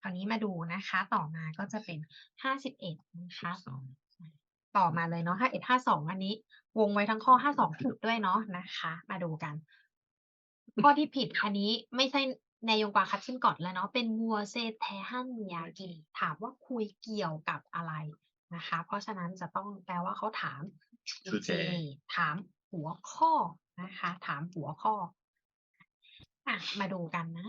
คราวนี้มาดูนะคะ ต่อมาก็จะเป็นห้าสิบเอ็ดนะคะสองต่อมาเลยเนาะห้าเอ็ดห้าสองอันนี้ วงไว้ทั้งข้อห้าสองถูกด้วยเนาะนะคะ มาดูกัน ข้อที่ผิดอันนี้ไม่ใช่ในยงกว่าคัดชิมก่อนแล้วเนาะเป็นมัวเซแทฮันยากิถามว่าคุยเกี่ยวกับอะไรนะคะ เพราะฉะนั้นจะต้องแปลว่าเขาถามชูเจถามหัวข้อนะคะ ถามหัวข้ออะมาดูกันนะ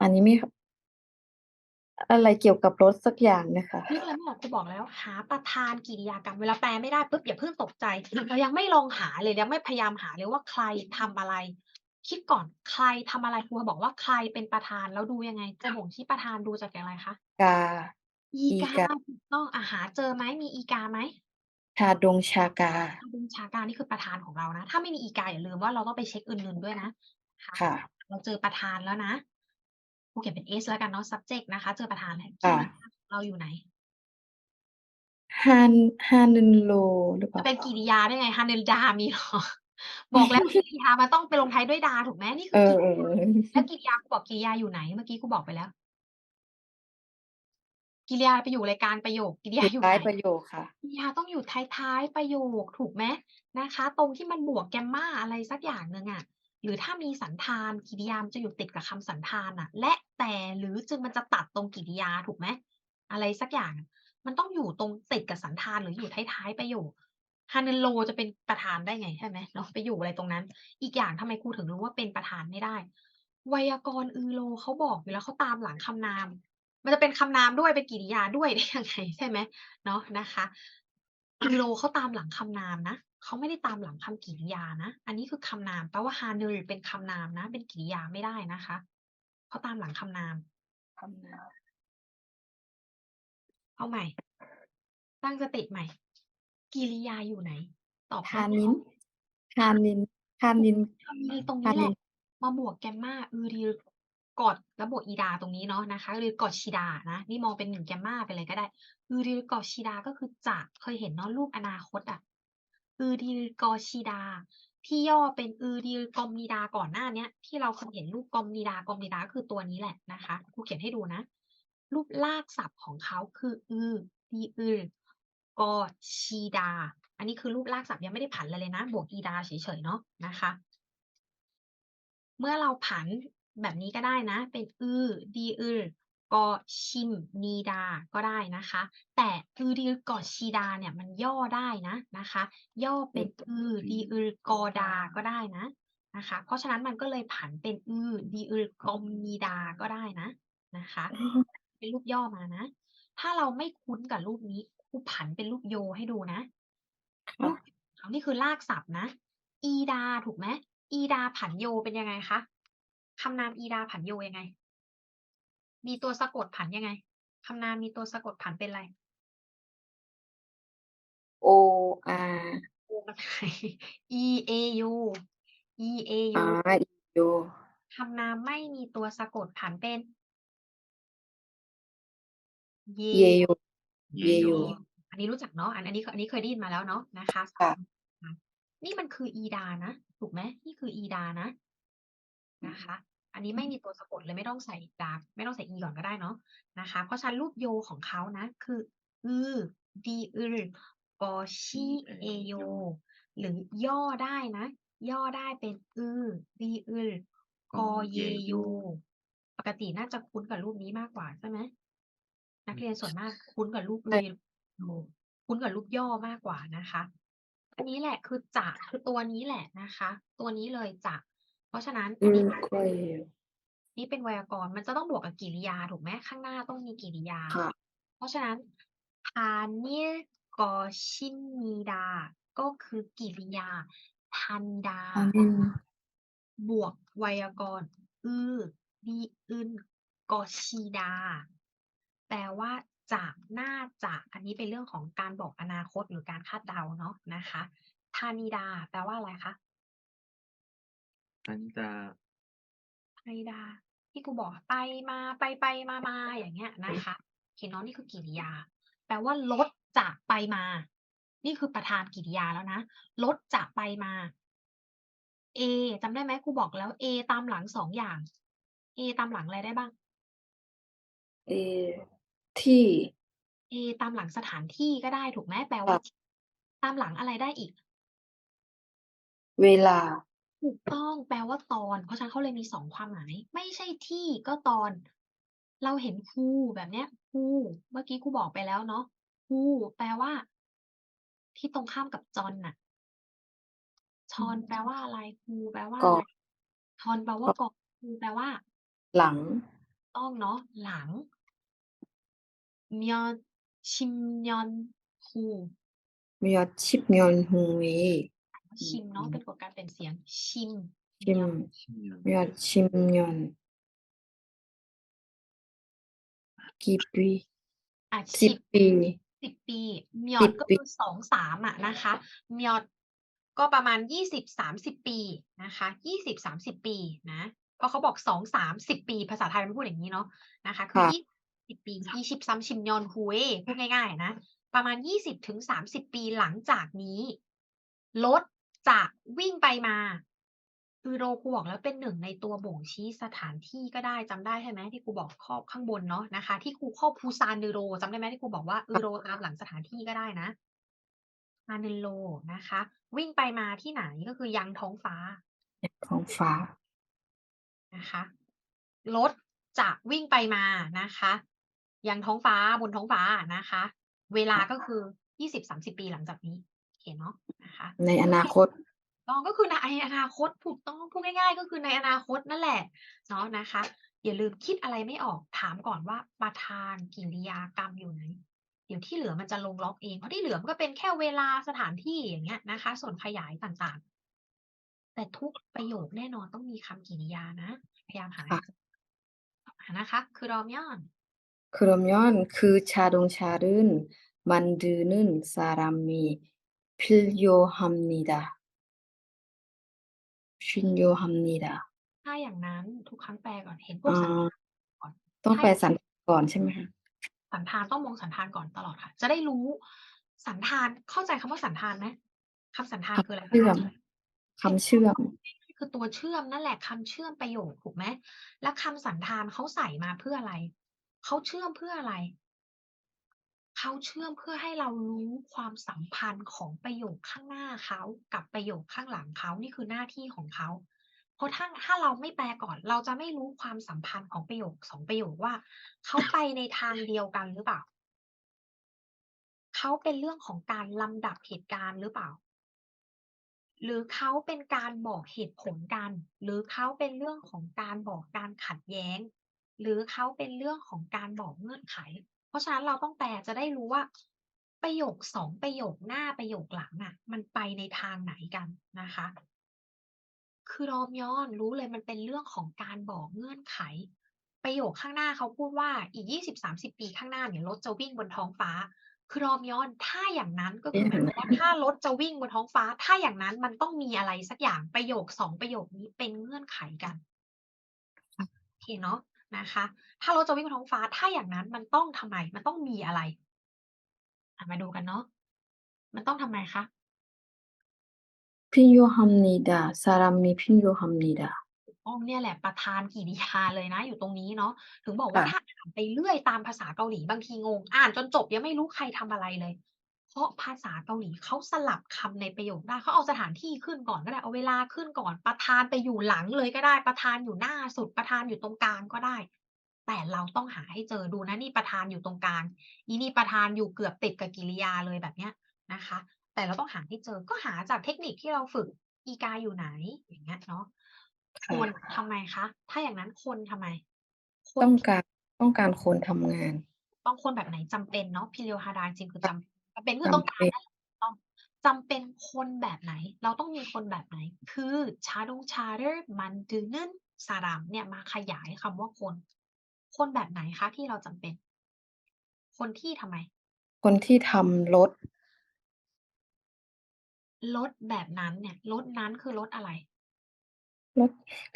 อันนี้ไม่ อะไรเกี่ยวกับรถสักอย่างนะคะ ไม่เป็นไรไม่เป็นคุณบอกแล้ว หาประธานกิริยากรรมเวลาแปลไม่ได้ปุ๊บอย่าเพิ่งตกใจ เรายังไม่ลองหาเลยยังไม่พยายามหาเลยว่าใครทำอะไร คิดก่อนใครทำอะไรคุณบอกว่าใครเป็นประธานแล้วดูยังไงจะบ่งที่ประธานดูจากอะไรคะกา อีกาต้องอาหาเจอไหมมีอีกาไหมชาดงชากาชาดงชาการนี่คือประธานของเรานะ ถ้าไม่มีอีกาอย่าลืมว่าเราต้องไปเช็คอื่นๆด้วยนะค่ะเราเจอประธานแล้วนะูเขียนเป็น s แล้วกันเนาะ subject นะคะ เจอประธานแล้วเราอยู่ไหนฮันฮันินโลหรือเปล่าเป็นกิริยาได้ไงฮันินดามีหรอบอกแล้วกิริยามันต้องไปลงท้ายด้วยดาถูกไหมนี่คือแล้วกิริยากูบอกกิริยาอยู่ไหนเมื่อกี้กูบอกไปแล้ว กิริยาไปอยู่รายการประโยค กิริยาอยู่ท้ายประโยคค่ะ กิริยาต้องอยู่ท้ายท้ายประโยคถูกไหมนะคะ ตรงที่มันบวกแกมมาอะไรสักอย่างหนึ่งอะ หรือถ้ามีสันธานกิริยามจะอยู่ติดกับคำสันธานอะและแต่หรือจึงมันจะตัดตรงกิริยาถูกไหมอะไรสักอย่าง มันต้องอยู่ตรงติดกับสันธานหรืออยู่ท้ายๆประโยคฮานันโลจะเป็นประธานได้ไงใช่ไหมเนาะไปอยู่อะไรตรงนั้น อีกอย่างทำไมครูถึงรู้ว่าเป็นประธานไม่ได้ ไวยากรณ์อือโลเขาบอกอยู่แล้วเขาตามหลังคำนาม มันจะเป็นคำนามด้วยเป็นกิริยาด้วยได้ยังไงใช่ไหมเนาะนะคะอือโลเขาตามหลังคำนามนะ เขาไม่ได้ตามหลังคำกริยานะ อันนี้คือคำนามแปลว่าฮานูเป็นคำนามนะ เป็นกริยาไม่ได้นะคะเขาตามหลังคำนามเอาใหม่ ตั้งสติใหม่ กิริยาอยู่ไหน ตอบทานินทานินทานินมีตรงทานี้แหนิละนมาบวกแกมมาอือรีกอดแล้วบวกอีดาตรงนี้เนาะนะคะหรือกอดชิดานะนี่มองเป็นหนึ่งแกมมาไปเลยก็ได้อือรีกอดชิดาก็คือจะเคยเห็นเนาะรูปอนาคตอะ อือรีกอชิดา ที่ย่อเป็นอือรีกอมนีดาก่อนหน้าเนี้ย ที่เราเคยเห็นรูปกอมนีดากอมนีดาคือตัวนี้แหละนะคะครูเขียนให้ดูนะ รูปลากศัพท์ของเขาคืออือดีอือกอชีดา อันนี้คือรูปลากศัพท์ยังไม่ได้ผันเลยเลยนะ บวกอีดาเฉยๆเนาะนะคะ เมื่อเราผันแบบนี้ก็ได้นะ เป็นอือดีอือ กอชิมนีดา ก็ได้นะคะ แต่อือดีกอชีดาเนี่ยมันย่อได้นะนะคะ ย่อเป็นอือดีอือกอดา ก็ได้นะนะคะ เพราะฉะนั้นมันก็เลยผันเป็นอือดีอือกอมนีดา ก็ได้นะนะคะ เป็นรูปย่อมานะ ถ้าเราไม่คุ้นกับรูปนี้ครูผันเป็นรูปโยให้ดูนะรูปเขานี่คือลากศัพท์นะ อีดาถูกไหมอีดาผันโยเป็นยังไงคะคำนามอีดาผันโยยังไง มีตัวสะกดผันยังไงคำนามมีตัวสะกดผันเป็นอะไรโออาโอมาไทย e a u e a อา u โยคำนามไม่มีตัวสะกดผันเป็น เยเยโยเยเยโยโยอันนี้รู้จักเนาะอันอันนี้อันนี้เคยได้ยินมาแล้วเนาะนะคะค่ะอะนี่มันคืออีดานะ ถูกไหมนี่คืออีดานะนะคะ อันนี้ไม่มีตัวสะกดเลยไม่ต้องใส่ดาไม่ต้องใส่อีก่อนก็ได้เนาะนะคะ เพราะฉะนันรูปโยของเขานะ คืออือดีอือกอชิเอโยหรือย่อได้นะ ย่อได้เป็นอือดีอือกอเยโยปกติน่าจะคุ้นกับรูปนี้มากกว่าใช่ไหมนักเรียนส่วนมากคุ้นกับรูปใช่เรียนคุ้นกับรูปย่อมากกว่านะคะ อันนี้แหละคือจะคือตัวนี้แหละนะคะ ตัวนี้เลยจะ เพราะฉะนั้น อือันนี้มก็เยโยนี่เป็นไวยากรณ์ มันจะต้องบวกกับกริยาถูกไหม ข้างหน้าต้องมีกริยา ค่ะ เพราะฉะนั้นทานเนียกอชินมีดาก็คือกริยาทันดาทานินบวกไวยากรณ์อือดีอึนกอชีดาแปลว่า จะ น่าจะ อันนี้เป็นเรื่องของการบอกอนาคต หรือการคาดเดาเนาะนะคะธานิดาแปลว่าอะไรคะ อันจะธานิดา ที่กูบอกอะไปมาไปไปมามาอย่างเงี้ยนะคะโอเคเนาะนี่คือกิริยา แปลว่ารถจะไปมา นี่คือประธานกิริยาแล้วนะรถจะไปมา A จำได้ไหมครูบอกแล้ว A ตามหลังสองอย่าง A ตามหลังอะไรได้บ้างเอที่ A ตามหลังสถานที่ก็ได้ถูกไหมแปลว่า ตามหลังอะไรได้อีก เวลา ถูกต้อง แปลว่าตอน เพราะฉะนั้นเขาเลยมีสองความหมาย ไม่ใช่ที่ก็ตอน เราเห็น who แบบเนี้ย who เมื่อกี้ครูบอกไปแล้วเนาะ who แปลว่า ที่ตรงข้ามกับจอนน่ะ ชอนแปลว่าอะไร who แปลว่าก่อะอไรนชอนแปลว่าก่อน who แปลว่า หลัง ต้องเนาะหลังเมียชิมยอนฮูเมื่อชิบเมียนฮุงเว ชิมเนาะเป็นกฎการเปลี่ยนเสียง ชิมชิมชิมยอนเมื่อชิมเมียนกี่ปีอะสิชิบมปีสิบปีเมียสิดบก็ปีคือสองสามอะนะคะเมียดก็ประมาณยี่สิบสามสิบปีนะคะยี่สิบสามสิบปีนะเพราะเขาบอกสองสามสิบปี ภาษาไทยมันพูดอย่างนี้เนาะนะคะ คือค่ะยี่สิบปียี่สิบสามชิมยอนฮูเอพูดง่ายๆนะประมาณยี่สิบถึงสามสิบปีหลังจากนี้รถ จะวิ่งไปมา คือโรครูบอกแล้วเป็นหนึ่งในตัวบ่งชี้สถานที่ก็ได้จำได้ใช่ไหมที่ครูบอกข้อข้างบนเนาะนะคะ ที่ครูข้อพูซานเดโรจำได้ไหมที่ครูบอกว่าอือโรตามหลังสถานที่ก็ได้นะซานเดโรนะคะ วิ่งไปมาที่ไหนก็คือยังท้องฟ้าของฟ้านะคะรถจะวิ่งไปมานะคะยังท้องฟ้าบนท้องฟ้านะคะ เวลาก็คือยี่สิบสามสิบปีหลังจากนี้โอ เนาะนะคะ ในอนาคตต้องก็คือในอนาคตถูกต้องพูดง่าย ๆ ก็คือในอนาคตนั่นแหละเนาะนะคะ อย่าลืมคิดอะไรไม่ออกถามก่อนว่าประธานกิริยากรรมอยู่ไหนเดี๋ยวที่เหลือมันจะลงล็อกเองเพราะที่เหลือมันก็เป็นแค่เวลาสถานที่อย่างเงี้ยนะคะ ส่วนขยายต่างๆ แต่ทุกประโยคแน่นอนต้องมีคำกิริยานะ พยายามหานะคะคือรอมยอนคือรอมยอนคือชาดงชารื่น มันดือนึ่นสารามี 필요합니다. 필요합니다. ถ้าอย่างนั้นทุกครั้งแปลก่อนเห็นพว อ๋ ก อ สันธานก่อน ต้อง ถ้า ไปสันก่อนใช่ไหมคะ สันธานต้องมองสันธานก่อนตลอดค่ะ จะได้รู้สันธานเข้าใจคำว่าสันธานไหมคำสันธานคืออะไร คำเชื่อม คะ คำเชื่อม คือตัวเชื่อมนั่นแหละคำเชื่อมประโยคถูกไหมแล้วคำสันธานเขาใส่มาเพื่ออะไรเขาเชื่อมเพื่ออะไร เขาเชื่อมเพื่อให้เรารู้ความสัมพันธ์ของประโยคข้างหน้าเขากับประโยคข้างหลังเขานี่คือหน้าที่ของเขาเพราะถ้าถ้าเราไม่แปลก่อน เราจะไม่รู้ความสัมพันธ์ของประโยคสองประโยคว่าเขาไปในทางเดียวกันหรือเปล่าเขาเป็นเรื่องของการลำดับเหตุการณ์หรือเปล่า หรือเขาเป็นการบอกเหตุผลกัน หรือเขาเป็นเรื่องของการบอกการขัดแย้ง หรือเขาเป็นเรื่องของการบอกเงื่อนไข ราะฉะนั้นเราต้องแปลจะได้รู้ว่า ประโยคสองประโยคหน้าประโยคหลังน่ะ มันไปในทางไหนกันนะคะ คือรอมย้อนรู้เลยมันเป็นเรื่องของการบอกเงื่อนไข ประโยคข้างหน้าเขาพูดว่าอีกยี่สิบสามสิบปีข้างหน้าเนี่ยรถจะวิ่งบนท้องฟ้าคือรอมย้อนถ้าอย่างนั้นก็คือหมายความว่าถ้ารถจะวิ่งบนท้องฟ้า ถ้าอย่างนั้นมันต้องมีอะไรสักอย่างประโยคสองประโยคนี้เป็นเงื่อนไขกันโอเคเนาะ นะคะ ถ้ารถจะวิ่งบนท้องฟ้าถ้าอย่างนั้นมันต้องทำไม มันต้องมีอะไรมาดูกันเนาะมันต้องทำไมคะพิโยฮัมนีดาสารามีพิโยฮัมนีดาอ๋อเนี่ยแหละประธานกิริยาเลยนะ อยู่ตรงนี้เนาะถึงบอกว่าถ้าอ่านไปเรื่อยตามภาษาเกาหลีบางทีงง อ่านจนจบยังไม่รู้ใครทำอะไรเลย ราะภาษาเกาหลีเขาสลับคำในประโยคได้เขาเอาสถานที่ขึ้นก่อนก็ได้เอาเวลาขึ้นก่อนประธานไปอยู่หลังเลยก็ได้ ประธานอยู่หน้าสุดประธานอยู่ตรงกลางก็ได้ แต่เราต้องหาให้เจอดูนะนี่ประธานอยู่ตรงกลางอีนี่ประธานอยู่เกือบติดกับกิริยาเลยแบบเนี้ยนะคะ แต่เราต้องหาให้เจอก็หาจากเทคนิคที่เราฝึกอีกาอยู่ไหนอย่างเงี้ยเนาะคนทำไมคะ ถ้าอย่างนั้นคนทำไมคนต้องการต้องการคนทำงาน ต้องคนแบบไหนจำเป็นเนาะพิเรียวฮาดาจริงคือจำ จำเป็นคือจำต้องการเป็นนั่นแหละต้องจำเป็นคนแบบไหน เราต้องมีคนแบบไหน คือชาดงชาเรมันดืนึนสารามเนี่ยมาขยายคำว่าคน คนแบบไหนคะที่เราจำเป็น คนที่ทำไม คนที่ทำรถรถแบบนั้นเนี่ยรถนั้นคือรถอะไรรถ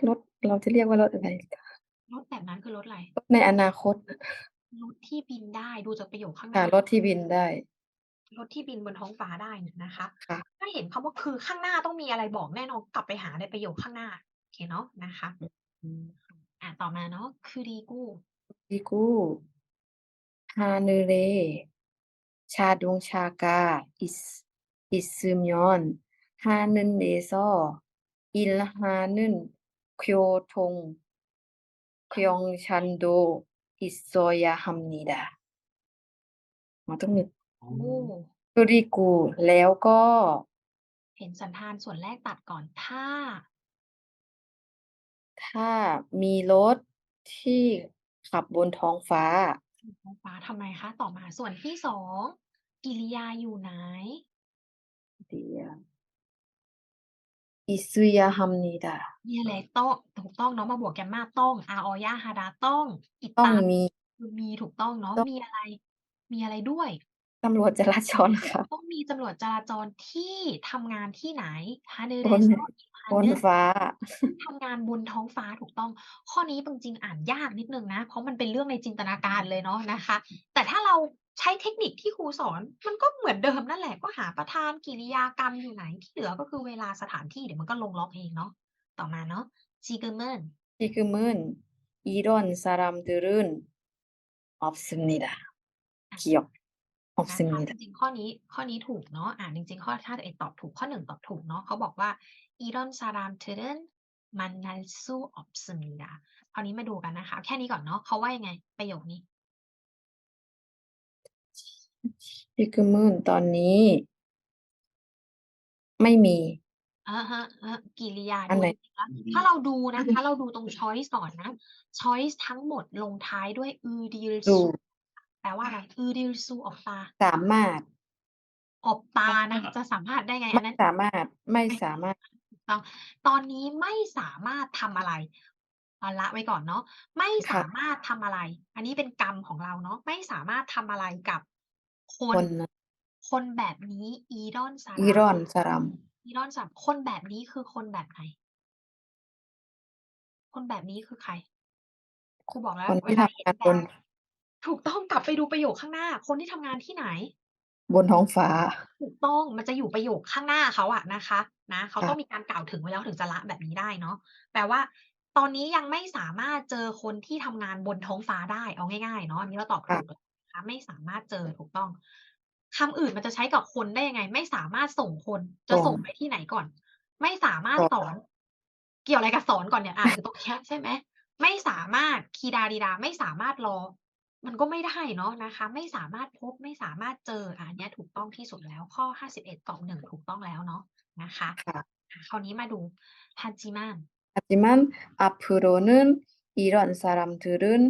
รถเราจะเรียกว่ารถอะไรรถแบบนั้นคือรถอะไรรถในอนาคตรถที่บินได้ดูจากประโยคข้างหค่ะน้ารถที่บินได้ รถที่บินบนท้องฟ้าได้นะคะ ถ้าเห็นคำว่าคือข้างหน้าต้องมีอะไรบอกแน่นอนกลับไปหาในประโยคข้างหน้าโอเคเนาะนะคะอ่าต่อมาเนาะคือดีกูดีกูฮาเนเรชาดงชากาอิสอิซึมยอนฮานึนเดซอิลฮานึนคียวทงเคียงชันโดอิโซยาฮัมนีดามันต้องมี โอ้ดูดีกู แล้วก็เห็นสันธานส่วนแรกตัดก่อนถ้า ถ้ามีรถที่ขับบนท้องฟ้า ท้องฟ้าทำไมคะ ต่อมาส่วนที่สองกิริยาอยู่ไหน เดียอิสุยาฮัมนิดาเนี่ยเลยต้องถูกต้องเนาะมาบวกแกมมาต้องอาออยาฮาดาต้องอิต้องามีมีถูกต้องเนาะมีอะไร มีอะไรด้วย ตำรวจจราจรค่ะ ต้องมีตำรวจจราจรที่ทำงานที่ไหนฮาเน บ เร น โซ บนฟ้า ทำงานบนท้องฟ้าถูกต้อง ข้อนี้จริงๆอ่านยากนิดนึงนะ เพราะมันเป็นเรื่องในจินตนาการเลยเนาะนะคะ แต่ถ้าเราใช้เทคนิคที่ครูสอน มันก็เหมือนเดิมนั่นแหละ ก็หาประธานกิริยากรรมอยู่ไหน ที่เหลือก็คือเวลาสถานที่เดี๋ยวมันก็ลงล็อกเองเนาะ ต่อมาเนาะจีเกอร์เมน 지금은 이런 사람들은 없습니다. 기억 นะคะจริงๆข้อนี้ข้อนี้ถูกเนาะอ่านจริงๆ ข้อถ้าเอตอบถูกข้อหนึ่งตอบถูกเนาะเขาบอกว่าอีรอนซารามเทเดนมันนัลสู้ออบซึมิดาคราวนี้มาดูกันนะคะ แค่นี้ก่อนเนาะเขาว่ายังไง ประโยคนี้พิกมื่นตอนนี้ ไม่มีอ่าฮะอ่ากิริยาอัไหด้วยนะถ้าเราดูนะคะ เราดูตรงช้อยส์ก่อนนะช้อยส์ทั้งหมดลงท้ายด้วยอือดีลสูก แปลว่าอะไรอือดิลซูออกตา สามารถออกตานะ จะสามารถได้ไงไม่อันนั้น สามารถไม่สามารถ ถูกต้องตอนนี้ไม่สามารถทำอะไรเอาละไว้ก่อนเนาะไม่ค่ะ สามารถทำอะไร อันนี้เป็นกรรมของเราเนาะไม่สามารถทำอะไรกับคคนนคนแบบนี้ อีดอนซาอีรอนสรัมอีดอนสับคนแบบนี้คือคนแบบไหน คนแบบนี้คือใครครูบอกแล้วคนเวที่ลาทำเห็นงานแบบน ถูกต้องกลับไปดูประโยคข้างหน้า คนที่ทำงานที่ไหน บนท้องฟ้า ถูกต้องมันจะอยู่ประโยคข้างหน้าเขาอะนะคะ นะเขาค่ะ ต้องมีการกล่าวถึงไว้แล้วถึงจะละแบบนี้ได้เนาะแปลว่า ตอนนี้ยังไม่สามารถเจอคนที่ทำงานบนท้องฟ้าได้เอาง่ายๆเนาะอันนี้เราตอบถูกแล้วนะคะไม่สามารถเจอถูกต้องคำอื่นมันจะใช้กับคนได้ยังไง ไม่สามารถส่งคนจะส่งไปที่ไหนก่อน ไม่สามารถสอน เกี่ยวอะไรกับสอนก่อนเนี่ยอะคือตรงเนี้ยใช่ไหมไม่สามารถคีดาดีดาไม่สามารถรอ มันก็ไม่ได้เนาะนะคะ ไม่สามารถพบไม่สามารถเจออันนี้ถูกต้องที่สุดแล้ว ข้อห้าสิบตอบหนึ่งถูกต้องแล้วเนาะนะคะคราวนี้มาดูฮัจิมันฮัจิมันอัพโรนึนอีรอนซารัมทูรุน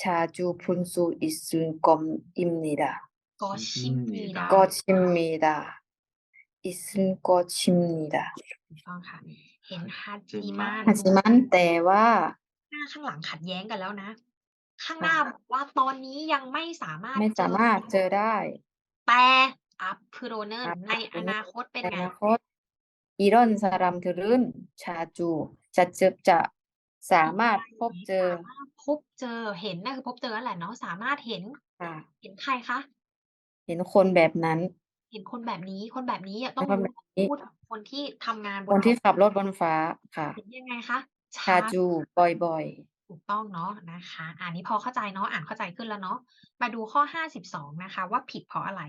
ชาจูพุนซูอิมอินิดาก็ชิมนิดาก็ชิมนิดาอิซุนก็ชิมนิดาถูค่ะเห็นฮัจิมันฮัจิมันแต่ว่าหน้าข้างหลังขัดแย้งกันแล้วนะ ข้างหน้าบอกว่าตอนนี้ยังไม่สามารถไม่สามารถเจอได้ แต่อัพคือโรเนอร์ในอนาคตเป็นไงอนาคตอีรอนสารัมทุรุนชาจู จะเจอจะสามารถพบเจอ พบเจอเห็นนั่นคือพบเจอแหละเนาะสามารถเห็นเห็นใครคะ เห็นคนแบบนั้น เห็นคนแบบนี้คนแบบนี้ต้องพูดคนที่ทำงานคนที่ขับรถบนฟ้าค่ะเห็นยังไงคะชาจูบ่อยๆ ถูกต้องเนาะนะคะ อันนี้พอเข้าใจเนาะอ่านเข้าใจขึ้นแล้วเนาะมาดูข้อ 52 นะคะ ว่าผิดเพราะอะไร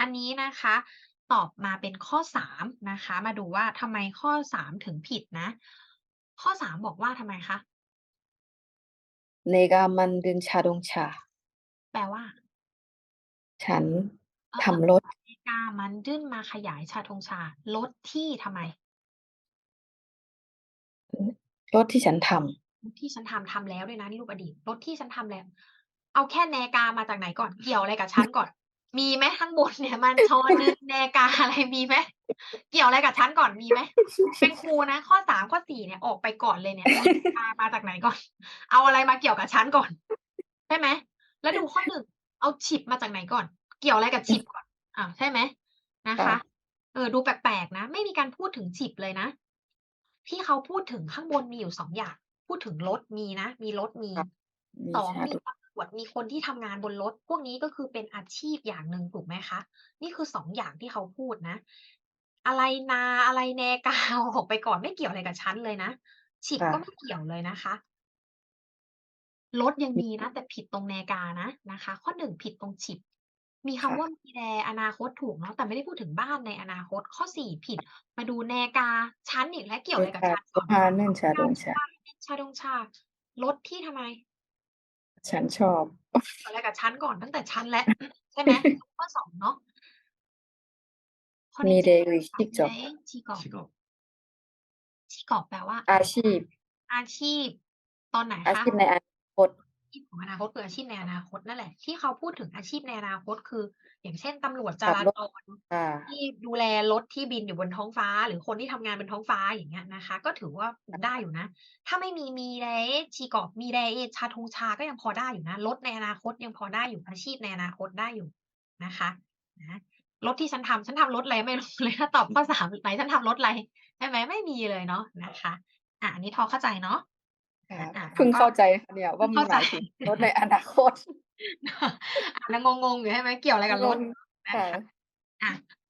อันนี้นะคะ ตอบมาเป็นข้อ 3 นะคะ มาดูว่าทำไมข้อ 3 ถึงผิดนะ ข้อ 3 บอกว่าทำไมคะเนกามันดึงชาดงชา แปลว่า ฉันทำรถเนกามันดึงมาขยายชาดงชารถที่ทำไมรถที่ฉันทำ ที่ฉันทำทำแล้วด้วยนะนี่รูปอดีตรถที่ฉันทำแล้ว เอาแค่แนกามาจากไหนก่อนเกี่ยวอะไรกับฉันก่อน มีไหมข้างบนเนี่ยมันชอนึงแนกาอะไรมีไหมเกี่ยวอะไรกับฉันก่อนมีไหมเป็นครูนะข้อ3ข้อ4เนี่ยออกไปก่อนเลยเนี่ยมามาจากไหนก่อน เอาอะไรมาเกี่ยวกับฉันก่อนใช่ไหมแล้วดูข้อ1เอาฉิบมาจากไหนก่อน เกี่ยวอะไรกับฉิบก่อนอ้าใช่ไหมนะคะ เออดูแปลกๆนะ ไม่มีการพูดถึงฉิบเลยนะที่เขาพูดถึงข้างบนมีอยู่2อย่าง พูดถึงรถมีนะ มีรถมีค่ะมี2ชามีดงตำรวจมีคนที่ทำงานบนรถ พวกนี้ก็คือเป็นอาชีพอย่างหนึ่งถูกไหมคะ นี่คือ2อย่างที่เขาพูดนะ อะไรนาอะไรแนกาเอาออกไปก่อนไม่เกี่ยวอะไรกับฉันเลยนะฉิบค่ะก็ไม่เกี่ยวเลยนะคะรถยังดีนะ แต่ผิดตรงแนกานะนะคะ ข้อ1ผิดตรงฉิบ มีคำค่ะว่า มีแล อนาคตถูกเนาะ แต่ไม่ได้พูดถึงบ้านในอนาคต ข้อ 4 ผิด มาดูแนกาฉันอีกแล้ว เกี่ยวโดอะไรยกับชาฉันโดก่อนฮานึ่นชาดชางชาชาชาดงชา รถที่ทำไม ฉันชอบ เกี่ยวอะไรกับฉันก่อน ตั้งแต่ฉันแล้ว ใช่ไหม ข้อ 2 เนาะ ข้อนี้มีจะเรเป็นยชิกจอบชีกอบ 직 업, ชีกอบแปลว่า อาชีพ อาชีพ ตอนไหนอาคะชีพในอนาคตอาชี พของอนาคตคืออาชีพในอนาคตนั่นแหละ ที่เขาพูดถึงอาชีพในอนาคตคือ อย่างเช่นตำรวจจขับรารถจรค่ะที่ดูแลรถที่บินอยู่บนท้องฟ้า หรือคนที่ทำงานบนท้องฟ้าอย่างเงี้ยนะคะ ก็ถือว่าได้อยู่นะ ถ้าไม่มีมีแลชีกอบมีแลชาทงชาก็ยังพอได้อยู่นะรถในอนาคตยังพอได้อยู่อาชีพในอนาคตได้อยู่นะคะนะรถที่ฉันทำฉันทำรถอะไรไม่รู้เลยถ้าตอบข้อ3ไหนฉันทำรถอะไรใช่ไหมไม่มีเลยเนาะนะคะ อะอันนี้พอเข้าใจเนาะค่ะอะ เพิ่งแล้วก็เข้าใจค่ะเนี่ยว่าเพิ่งมันเข้าหใจมายถึงรถในอนาคตอ่านแล้วงงๆอยู่ใช่ไหมเกี่ยวอะไรกับรงถงนะค่ะคะอะ